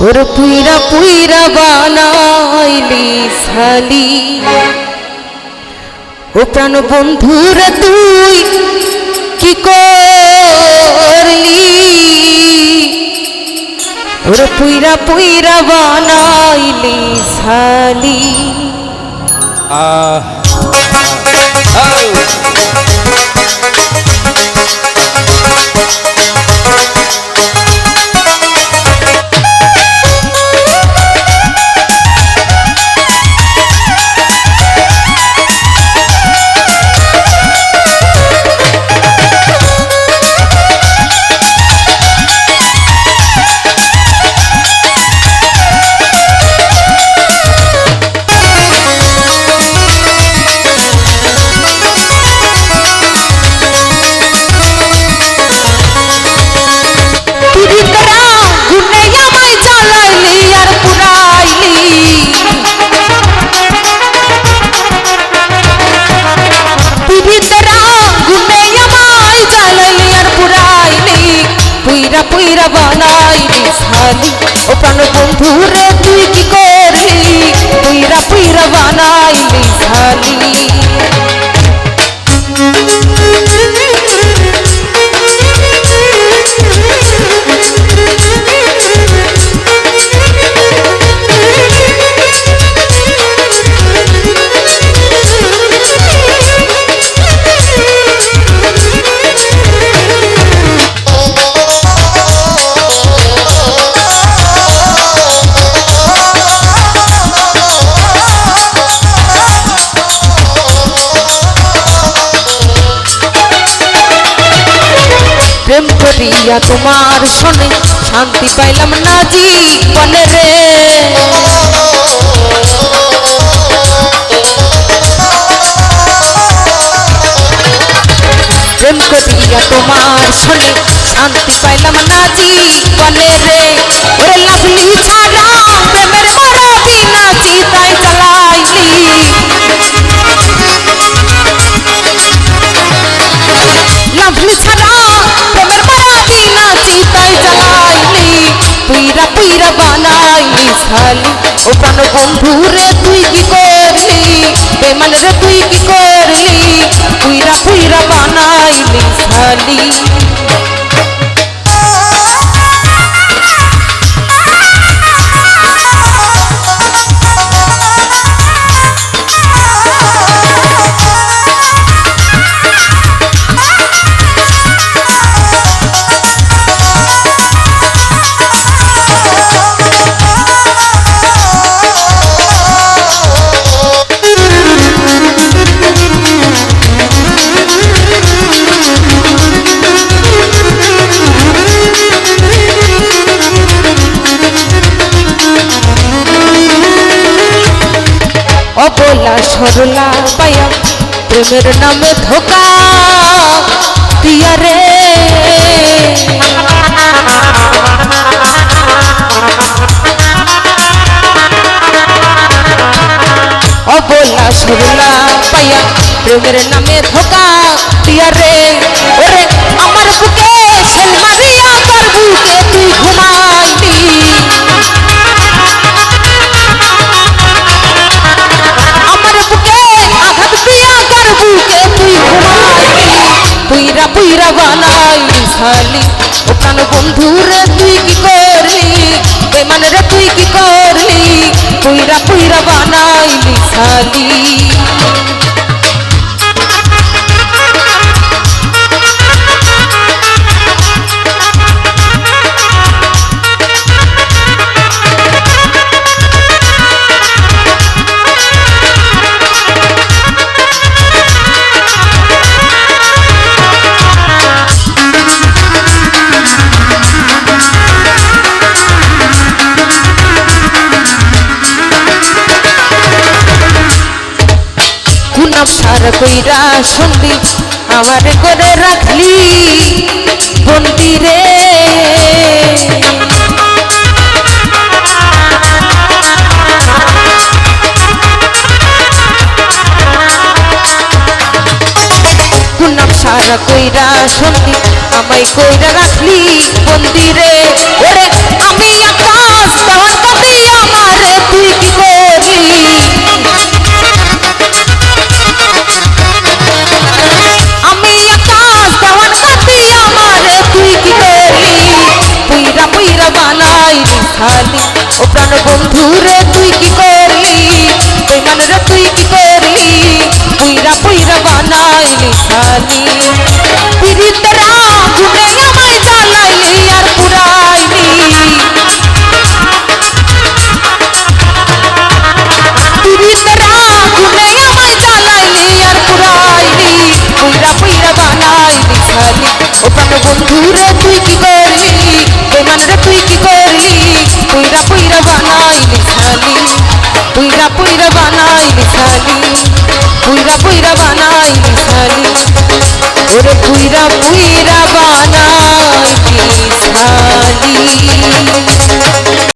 ওর পুইরা পুইরা বানাইলি সালি ও প্রাণ বন্ধুরে, তুই কি করলি ওর পুইরা পুইরা বানাইলি সালি আহ। পুইরা পুইরা বানাইলি সালি ও প্রাণ বন্ধু রে, তুই কি করলি? পুইরা পুইরা বানাইলি সালি করিয়া তোমার শোনে, শান্তি পাইলাম না জীবনে রে। প্রেম করিয়া তোমার শোনে, শান্তি পাইলাম না জীবনে রে। ওরে লাগলি ছাড়া সালি ও প্রাণ বন্ধু রে, তুই কি করলি? বেমান রে, তুই কি করলি? পুইরা পুইরা অবলা সরলা পায়া, প্রেমের নামে ধোকা। দিয়া রে। অবলা সরলা পায়া, প্রেমের নামে ধোকা। দিয়া রে। বানাইলি শালি ও প্রাণ বন্ধু রে তুই কি করলি বেমান রে তুই কি করলি পুইরা পুইরা বানাইলি শালি সার কইরা সন্ধি আমার করে রাখলি বন্দি রে। সারা কইরা সন্ধি আমায় কইরা রাখলি বন্দি রে। ওরে খালি ও প্রাণ বন্ধুরে তুই কি পুইরা পুইরা বানাই শালি ওরে পুইরা পুইরা বানাইলি শালি